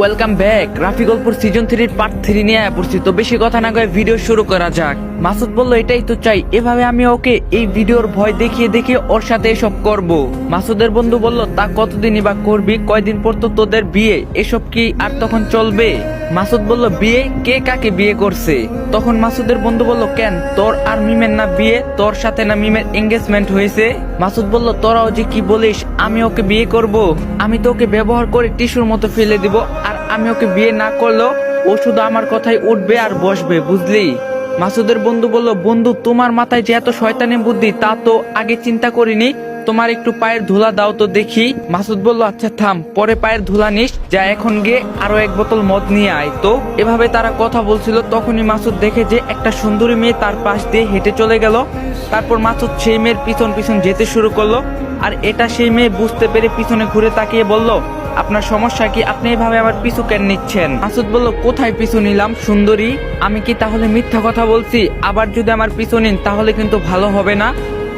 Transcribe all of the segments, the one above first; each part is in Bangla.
ওয়েলকাম ব্যাক রাফি গল্পর সিজন থ্রির পার্ট থ্রি নিয়ে পড়ছি তো বেশি কথা না কয়ে ভিডিও শুরু করা যাক। মাসুদ বলল, এটাই তো চাই। এভাবে আমি ওকে এই ভিডিওর ভয় দেখিয়ে দেখিয়ে ওর সাথে এসব করব। মাসুদের বন্ধু বলল, তা কতদিনই বা করবি? কয়দিন পর তো তোদের বিয়ে। এসব কি আর তখন চলবে? মাসুদ বলল, বিয়ে? কে কাকে বিয়ে করছে? তখন মাসুদের বন্ধু বলল, কেন? তোর আর মিমের না বিয়ে? তোর সাথে না মিমের এঙ্গেজমেন্ট হয়েছে? মাসুদ বলল, তোরাও যে কি বলিস, আমি ওকে বিয়ে করব। আমি তো ওকে ব্যবহার করে টিস্যুর মতো ফেলে দিব। আমি ওকে বিয়ে না করলেও ও শুধু আমার কথাই উঠবে আর বসবে, বুঝলি? মাসুদের বন্ধু বলল, বন্ধু, তোমার মাথায় যে এত শয়তানি বুদ্ধি, তা তো আগে চিন্তা করিনি। তোমার একটু পায়ের ধুলা দাও তো দেখি। মাসুদ বলল আচ্ছা থাম, পরে পায়ের ধুলা নিস, যা এখন গিয়ে আরও এক বোতল মদ নিয়ে আয়। তো এভাবে তারা কথা বলছিল, তখনই মাসুদ দেখে যে একটা সুন্দরী মেয়ে তার পাশ দিয়ে হেঁটে চলে গেল। তারপর মাসুদ সেই মেয়ের পিছন পিছন যেতে শুরু করল, আর এটা সেই মেয়ে বুঝতে পেরে পিছনে ঘুরে তাকিয়ে বলল আপনার সমস্যা কি? আপনি এভাবে আমার পিছু কেন নিচ্ছেন? মাসুদ বলল, কোথায় পিছু নিলাম? সুন্দরী, আমি কি তাহলে মিথ্যা কথা বলছি? আবার যদি আমার পিছু নিন, তাহলে কিন্তু ভালো হবে না।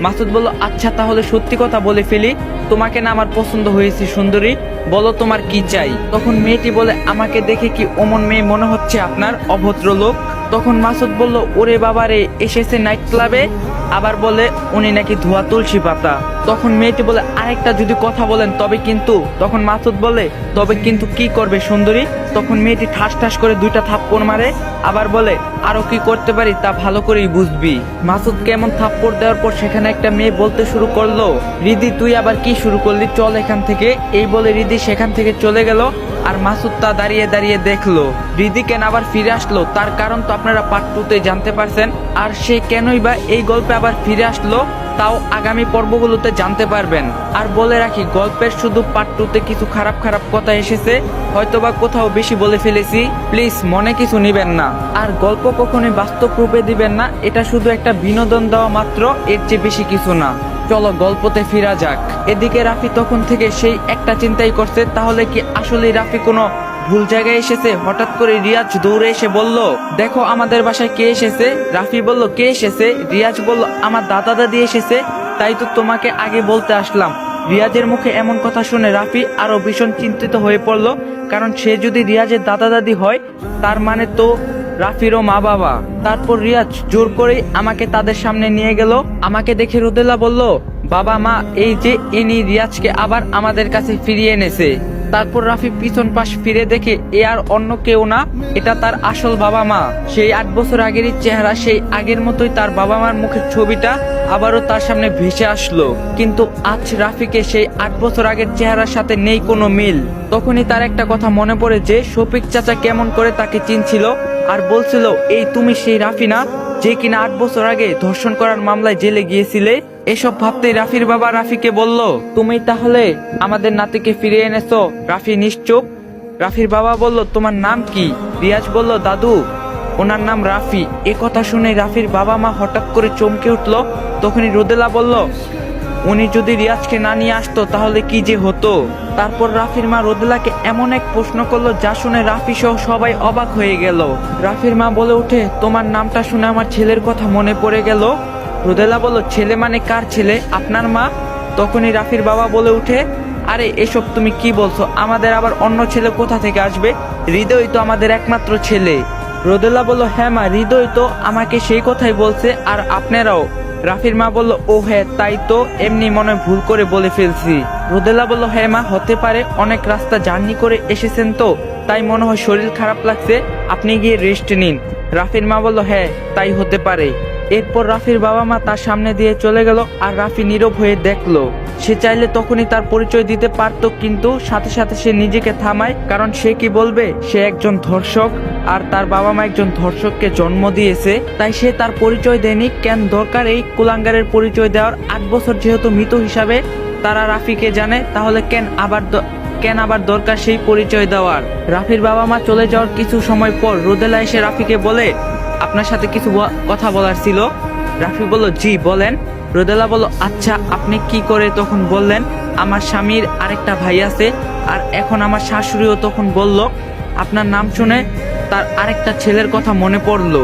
মাসুদ বলল আচ্ছা তাহলে সত্যি কথা বলে ফেলি। তোমাকে না আমার পছন্দ হয়েছে, সুন্দরী। বলো তোমার কি চাই? তখন মেয়েটি বলে, আমাকে দেখে কি অমন মেয়ে মনে হচ্ছে আপনার? অভদ্র লোক তখন মাসুদ বলল, ওরে বাবারে, এসেছে নাইট ক্লাবে আবার বলে, উনি নাকি ধোয়া তুলসী পাতা। তখন মেয়েটি বলে, আরেকটা যদি কথা বলেন, তবে কিন্তু। তখন মাসুদ বলে, তবে কিন্তু কি করবে সুন্দরী? তখন মেয়েটি ঠাস ঠাস করে দুইটা থাপ্পড় মারে, আবার বলে, আরও কি করতে পারি তা ভালো করেই বুঝবি। মাসুদ কেমন থাপ্পড় দেওয়ার পর সেখানে একটা মেয়ে বলতে শুরু করল, রিদি, তুই আবার কি শুরু করলি? চল এখান থেকে। এই বলে রিদি সেখান থেকে চলে গেল, আর মাসুদ তা দাঁড়িয়ে দাঁড়িয়ে দেখল। রিদি কেন আবার ফিরে আসলো? তার কারণ তো আপনারা পার্ট টুতে জানতে পারছেন। আর সে কেনই বা এই গল্পে আবার ফিরে আসলো, তাও আগামী পর্বগুলোতে জানতে পারবেন। আর বলে রাখি, গল্পের শুধু পার্ট টুতে কিছু খারাপ খারাপ কথা এসেছে, হয়তোবা কোথাও বেশি বলে ফেলেছি, প্লিজ মনে কিছু নিবেন না। আর গল্প কখনোই বাস্তব রূপে দিবেন না, এটা শুধু একটা বিনোদন দেওয়া মাত্র, এর চেয়ে বেশি কিছু না। চলো গল্পতে ফিরা যাক। এদিকে রাফি তখন থেকে সেই একটা চিন্তাই করছে, তাহলে কি আসলে রাফি কোনো ভুল জায়গায় এসেছে? হঠাৎ করে রিয়াজ দৌড়ে এসে বলল, দেখো আমাদের বাসায় কে এসেছে? রাফি বলল, কে এসেছে? রিয়াজ বলল, আমার দাদা দাদি এসেছে, তাই তো তোমাকে আগে বলতে আসলাম। রিয়াজের মুখে এমন কথা শুনে রাফি আরও ভীষণ চিন্তিত হয়ে পড়ল, কারণ সে যদি রিয়াজের দাদা দাদি হয়, তার মানে তো রাফিরও মা বাবা। তারপর রিয়াজ জোর করেই আমাকে তাদের সামনে নিয়ে গেল। আমাকে দেখে রুদেলা বলল, বাবা মা, এই যে ইনি রিয়াজকে আবার আমাদের কাছে ফিরিয়ে এনেছে। তারপর রাফি পিছন পাশ ফিরে দেখে, এ আর অন্য কেউ না, এটা তার আসল বাবা মা। সেই আট বছর আগেরই চেহারা, সেই আগের মতোই তার বাবা মার মুখের ছবিটা আবারও তার সামনে ভেসে আসলো। কিন্তু আজ রাফিকে সেই আট বছর আগের চেহারার সাথে নেই কোনো মিল। তখনই তার একটা কথা মনে পড়ে যে, শফিক চাচা কেমন করে তাকে চিনছিল আর বলছিল, এই তুমি সেই রাফি না, যে কিনা আট বছর আগে ধর্ষণ করার মামলায় জেলে গিয়েছিলে এসব ভাবতেই রাফির বাবা রাফিকে বলল, তুমি তাহলে আমাদের নাতিকে ফিরিয়ে এনেছো? রাফি নিশ্চুপ? রাফির বাবা বলল, তোমার নাম কি? রিয়াজ বলল, দাদু, ওনার নাম রাফি। এ কথা শুনে রাফির বাবা মা হঠাৎ করে চমকে উঠল। তখনই রোদেলা বলল, উনি যদি রিয়াজকে না নিয়ে আসতো, তাহলে কি যে হতো? তারপর রাফির মা রোদেলাকে এমন এক প্রশ্ন করল, যা শুনে রাফি সহ সবাই অবাক হয়ে গেল। রাফির মা বলে উঠে, তোমার নামটা শুনে আমার ছেলের কথা মনে পড়ে গেল। রোদেলা বলল, ছেলে মানে কার ছেলে? আপনার মা? তখনই রাফির বাবা বলে উঠে, আরে, এসব তুমি কি বলছো? আমাদের আবার অন্য ছেলে কোথা থেকে আসবে? হৃদয় তো আমাদের একমাত্র ছেলে। রোদেলা বলল হ্যাঁ মা, হৃদয় তো আমাকে সেই কথাই বলছে, আর আপনারাও। রাফির মা বলল, ও হ্যাঁ তাই তো এমনি মনে ভুল করে বলে ফেলছি। রোদেলা বলল হ্যাঁ মা, হতে পারে অনেক রাস্তা জার্নি করে এসেছেন তো, তাই মনে হয় শরীর খারাপ লাগছে, আপনি গিয়ে রেস্ট নিন। রাফির মা বলল হ্যাঁ তাই হতে পারে। এরপর রাফির বাবা মা তার সামনে দিয়ে চলে গেল আর রাফি নীরব হয়ে দেখল। সে চাইলে তখনই তার পরিচয় দিতে পারত, কিন্তু সাথে সাথে সে নিজেকে থামায়, কারণ সে কি বলবে? সে একজন ধর্ষক আর তার বাবা মা একজন ধর্ষককে জন্ম দিয়েছে, তাই সে তার পরিচয় দেয়নি। কেন দরকার এই কুলাঙ্গারের পরিচয় দেওয়ার? আট বছর যেহেতু মৃত হিসাবে তারা রাফিকে জানে, তাহলে কেন আবার কেন আবার দরকার সেই পরিচয় দেওয়ার? রাফির বাবা মা চলে যাওয়ার কিছু সময় পর রোদেলা এসে রাফিকে বলে আপনার সাথে কিছু কথা বলার ছিল। রাফি বলল, জি, বলেন। রোদেলা বলল আচ্ছা আপনি কি করে তখন বললেন? আমার স্বামীর আরেকটা ভাই আছে, আর এখন আমার শাশুড়িও তখন বলল, আপনার নাম শুনে তার আরেকটা ছেলের কথা মনে পড়ল।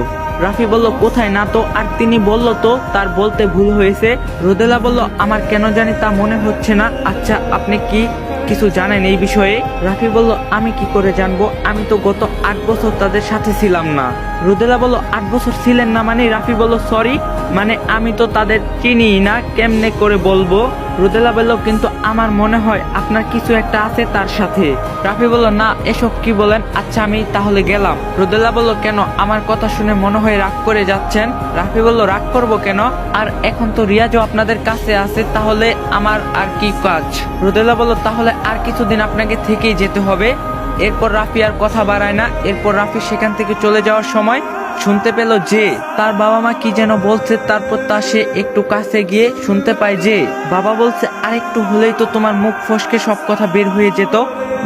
রাফি বলল, কোথায়? না তো, আর তিনি বলল তো, তার বলতে ভুল হয়েছে। রোদেলা বলল, আমার কেন জানি তা মনে হচ্ছে না। আচ্ছা আপনি কি কিছু জানেন এই বিষয়ে? রাফি বলল, আমি কি করে জানব? আমি তো গত আট বছর তাদের সাথে ছিলাম না। রুদেলা বলল, আট বছর ছিলেন না মানে? রাফি বলল, সরি মানে আমি তো তাদের চিনি না, কেমনে করে বলব? রুদেলা বলল, কিন্তু আমার মনে হয় আপনার কিছু একটা আছে তার সাথে। রাফি বলল, না, এসব কি বলেন? আচ্ছা আমি তাহলে গেলাম। রুদেলা বলল, কেন? আমার কথা শুনে মনে হয় রাগ করে যাচ্ছেন। রাফি বলল, রাগ করব কেন? আর এখন তো রিয়াজও আপনাদের কাছে আছে, তাহলে আমার আর কি কাজ? রুদেলা বলল, তাহলে আর কিছুদিন আপনাকে থেকেই যেতে হবে। এরপর রাফি আর কথা বাড়ায় না। এরপর রাফি সেখান থেকে চলে যাওয়ার সময় শুনতে পেল যে তার বাবা মা কি যেন বলছে, তারপর তা সে একটু কাছে গিয়ে শুনতে পায় যে বাবা বলছে, আরেকটু হলেই তো তোমার মুখ ফসকে সব কথা বের হয়ে যেত।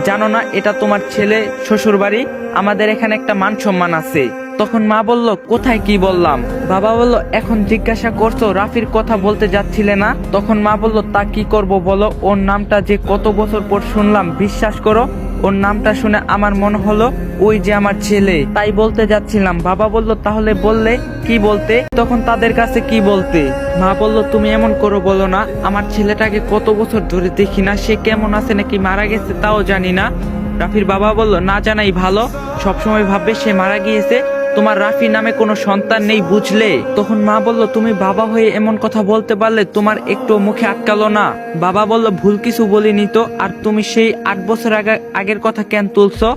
জানো না, এটা তোমার ছেলে শ্বশুর বাড়ি আমাদের এখানে একটা মান সম্মান আছে। তখন মা বলল, কোথায় কি বললাম? বাবা বলল, এখন জিজ্ঞাসা করছ, রাফির কথা বলতে যাচ্ছিলে না? তখন মা বলল, তা কি করব বলো? ওর নামটা যে কত বছর পর শুনলাম, বিশ্বাস করো ওর নামটা শুনে আমার মনে হলো ওই যে আমার ছেলে। তাই বলতে যাচ্ছিলাম। বাবা বলল, তাহলে বললে কি বলতে? তখন তাদের কাছে কি বলতে? মা বলল, তুমি এমন করো বলো না। আমার ছেলেটাকে কত বছর ধরে দেখি না। সে কেমন আছে নাকি মারা গেছে তাও জানি না। রাফির বাবা বলল, না জানাই ভালো। সবসময় ভাববে সে মারা গিয়েছে। তোমার রাফি নামে কোনো সন্তান নেই বুঝলে? তখন মা বলল, তুমি বাবা হয়ে এমন কথা বলতে পারলে তোমার একটু মুখে আটকালো না। বাবা বলল, ভুল কিছু বলিনি তো, আর তুমি সেই আট বছর আগে, আগের কথা কেন তুলছো?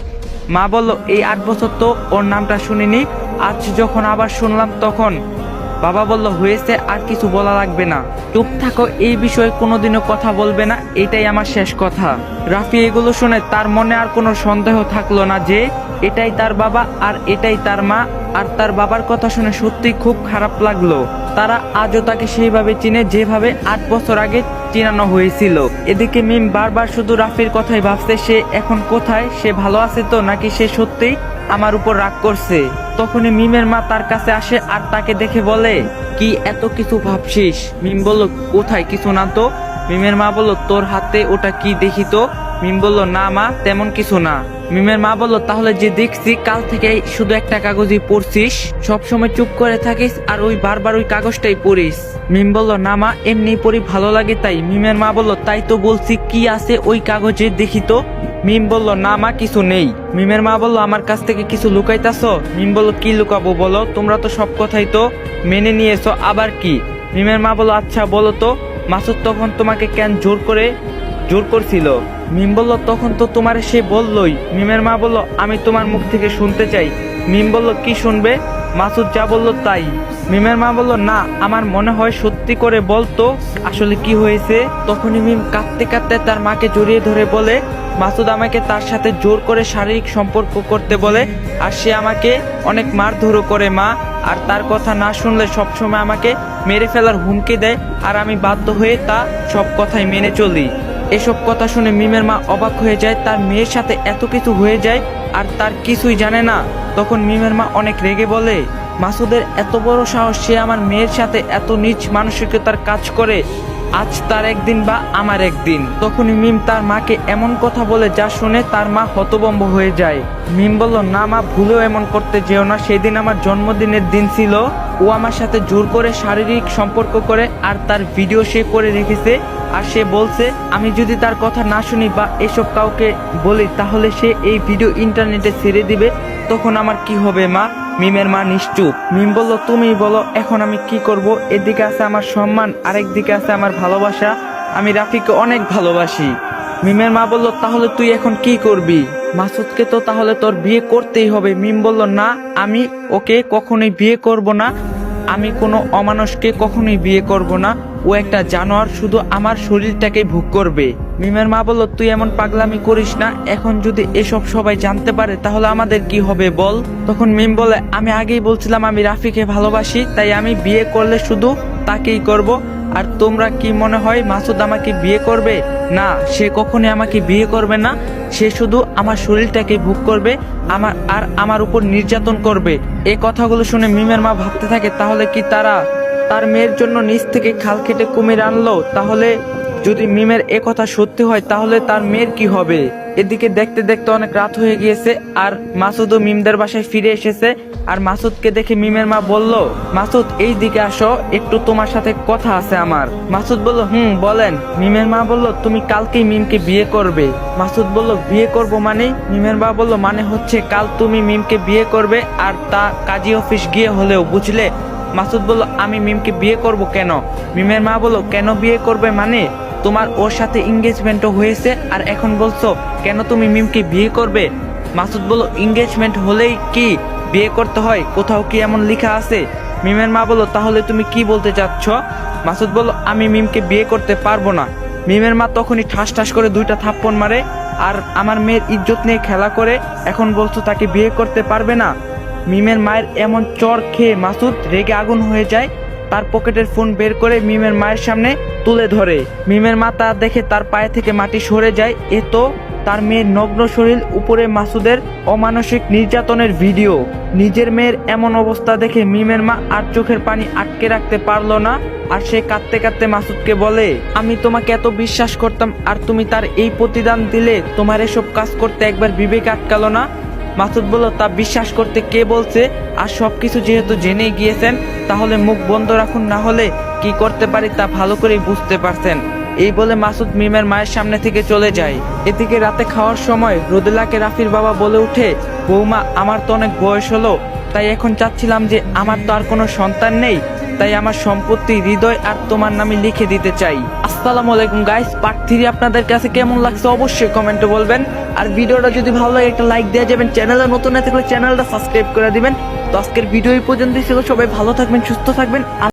মা বলল, এই আট বছর তো ওর নামটা শুনিনি, আজ যখন আবার শুনলাম তখন। বাবা বলল, হয়েছে, আর কিছু বলা লাগবে না। চুপ থাকো, এই বিষয়ে কোনোদিনও কথা বলবে না, এটাই আমার শেষ কথা। রাফি এগুলো শুনে তার মনে আর কোনো সন্দেহ থাকল না যে, এটাই তার বাবা, আর এটাই তার মা, আর তার বাবার কথা শুনে সত্যি খুব খারাপ লাগল। তারা আজও তাকে সেইভাবে চিনে যেভাবে আট বছর আগে চিনানো হয়েছিল। এদিকে মিম বারবার শুধু রাফির কথাই ভাবছে, সে এখন কোথায়? সে ভালো আছে তো? নাকি সে সত্যিই আমার উপর রাগ করছে? তখনই মিমের মা তার কাছে আসে আর তাকে দেখে বলে, কি এত কিছু ভাবছিস? মিম বলল, কোথায়? কিছু না তো। মিমের মা বলল, তোর হাতে ওটা কি দেখি তো? মিম বলল, না মা, তেমন কিছু না। মিমের মা বলল, তাহলে যে দেখছি, কাল থেকে শুধু একটা কাগজই পড়ছিস? সব সময় চুপ করে থাকিস আর ওই বারবার ওই কাগজটাই পড়িস। মিম বলল, না মা, এমনি পড়ি ভালো লাগে তাই। মিমের মা বলল, তাই তো বলছি, কি আছে ওই কাগজে দেখি তো? মিম বলল, না মা, কিছু নেই। মিমের মা বলল, আমার কাছ থেকে কিছু লুকাইতাছ? মিম বলল, কি লুকাবো বলো? তোমরা তো সব কথাই তো মেনে নিয়েছো, আবার কি? মিমের মা বলল আচ্ছা বলো তো, মাসুদ তখন তোমাকে কেন জোর করে, জোর করছিল? মিম বলল, তখন তো তোমার সে বললই। মিমের মা বলল, আমি তোমার মুখ থেকে শুনতে চাই। মিম বলল, কি শুনবে? মাসুদ যা বলল তাই। মিমের মা বলল, না, আমার মনে হয় সত্যি করে বলতো, আসলে কি হয়েছে? তখনই মিম কাঁদতে কাঁদতে তার মাকে জড়িয়ে ধরে বলে, মাসুদ আমাকে তার সাথে জোর করে শারীরিক সম্পর্ক করতে বলে, আর সে আমাকে অনেক মারধরও করে, মা। আর তার কথা না শুনলে সবসময় আমাকে মেরে ফেলার হুমকি দেয়, আর আমি বাধ্য হয়ে তা সব কথাই মেনে চলি। এসব কথা শুনে মিমের মা অবাক হয়ে যায়, তার মেয়ের সাথে এত কিছু হয়ে যায় আর তার কিছুই জানে না। তখন মিমের মা অনেক রেগে বলে, মাসুদের এত বড় সাহস সে আমার মেয়ের সাথে এত নিচ মানসিকতার কাজ করে। আজ তার একদিন বা আমার একদিন। তখনই মিম তার মাকে এমন কথা বলে যা শুনে তার মা হতবম্ব হয়ে যায়। মিম বলল, না মা, ভুলেও এমন করতে যেও না। সেদিন আমার জন্মদিনের দিন ছিল। ও আমার সাথে জোর করে শারীরিক সম্পর্ক করে আর তার ভিডিও সে করে রেখেছে। আর সে বলছে, আমি যদি তার কথা না শুনি বা এসব কাউকে বলি, তাহলে সে এই ভিডিও ইন্টারনেটে ছেড়ে দিবে। তখন আমার কি হবে, মা? মিমের মা নিশ্চুপ। মিম বলল, তুমি বলো, এখন আমি কি করব? এদিকে আছে আমার সম্মান আরেক দিকে আছে আমার ভালোবাসা। আমি রাফিকে অনেক ভালোবাসি। মিমের মা বলল, তাহলে তুই এখন কি করবি? মাসুদকে তো তাহলে তোর বিয়ে করতেই হবে। মিম বলল, না, আমি ওকে কখনোই বিয়ে করব না। আমি কোনো অমানুষকে কখনোই বিয়ে করব না। ও একটা জানোয়ার শুধু আমার শরীরটাকে ভোগ করবে। মিমের মা বলল, তুই এমন পাগলামি করিস না। এখন যদি এসব সবাই জানতে পারে, তাহলে আমাদের কি হবে বল? তখন মিম বলে, আমি আগেই বলছিলাম আমি রাফিকে ভালোবাসি, তাই আমি বিয়ে করলে শুধু তাকেই করব। আর তোমরা কি মনে হয় মাসুদ আমাকে বিয়ে করবে? না, সে কখনই আমাকে বিয়ে করবে না। সে শুধু আমার শরীরটাকে ভোগ করবে, আমার আর আমার উপর নির্যাতন করবে। এই কথাগুলো শুনে মিমের মা ভাবতে থাকে, তাহলে কি তারা তার মেয়ের জন্য নিচ থেকে খাল কেটে কুমির আনলো, তাহলে যদি মিমের এ কথা সত্যি হয়, তাহলে তার মেয়ের কি হবে? এদিকে দেখতে দেখতে অনেক রাত হয়ে গিয়েছে, আর মাসুদও মিমদের বাসায় ফিরে এসেছে, আর মাসুদকে দেখে মিমের মা বলল, মাসুদ, এই দিকে আসো, একটু তোমার সাথে কথা আছে আমার। মাসুদ বলল, হুম, বলেন। মিমের মা বলল, তুমি কালকেই মিমকে বিয়ে করবে। মাসুদ বলল, বিয়ে করব মানে? মিমের মা বলল মানে হচ্ছে কাল তুমি মিমকে বিয়ে করবে, আর তা কাজী অফিস গিয়ে হলেও, বুঝলে? মাসুদ বলল, আমি মিমকে বিয়ে করব কেন? মিমের মা বলল, কেন বিয়ে করবে মানে? তোমার ওর সাথে এঙ্গেজমেন্টও হয়েছে, আর এখন বলছো, কেন তুমি মিমকে বিয়ে করবে? মাসুদ বলল এঙ্গেজমেন্ট হলেই কি বিয়ে করতে হয়? কোথাও কি এমন লেখা আছে? মিমের মা বলল, তাহলে তুমি কি বলতে চাচ্ছ? মাসুদ বলল, আমি মিমকে বিয়ে করতে পারব না। মিমের মা তখনই ঠাস ঠাস করে দুইটা থাপ্পন মারে, আর আমার মেয়ের ইজ্জত নিয়ে খেলা করে, এখন বলছো তাকে বিয়ে করতে পারবে না? মিমের মায়ের এমন চর খেয়ে মাসুদ রেগে আগুন হয়ে যায়। তার পকেটের ফোন বের করে মিমের মায়ের সামনে তুলে ধরে। মিমের মা তা দেখে তার পায়ে থেকে মাটি সরে যায়। এ তো তার মেয়ের নগ্ন শরীর, উপরে মাসুদের অমানসিক নির্যাতনের ভিডিও। নিজের মেয়ের এমন অবস্থা দেখে মিমের মা আর চোখের পানি আটকে রাখতে পারল না। আর সে কাঁদতে কাঁদতে মাসুদকে বলে, আমি তোমাকে এত বিশ্বাস করতাম আর তুমি তার এই প্রতিদান দিলে তোমার এসব কাজ করতে একবার বিবেক আটকালো না। মাসুদ বলল, তা বিশ্বাস করতে কে বলছে? আর সবকিছু যেহেতু জেনে গিয়েছেন, তাহলে মুখ বন্ধ রাখুন, না হলে কি করতে পারি তা ভালো করেই বুঝতে পারছেন। এই বলে মাসুদ মিমের মায়ের সামনে থেকে চলে যায়। এদিকে রাতে খাওয়ার সময় রোদেলাকে রাফির বাবা বলে উঠে বৌমা, আমার তো অনেক বয়স হলো, তাই এখন চাচ্ছিলাম যে আমার তো আর কোনো সন্তান নেই তাই আমার সম্পত্তি, হৃদয় আর তোমার নামে লিখে দিতে চাই। আসসালামু আলাইকুম গাইস পার্ট থ্রি আপনাদের কাছে কেমন লাগছে অবশ্যই কমেন্টে বলবেন। আর ভিডিওটা যদি ভালো লাগে, একটা লাইক দেওয়া যাবেন। চ্যানেলে নতুন না থাকলে চ্যানেলটা সাবস্ক্রাইব করে দিবেন। তো আজকের ভিডিও এই পর্যন্তই ছিল। সবাই ভালো থাকবেন, সুস্থ থাকবেন।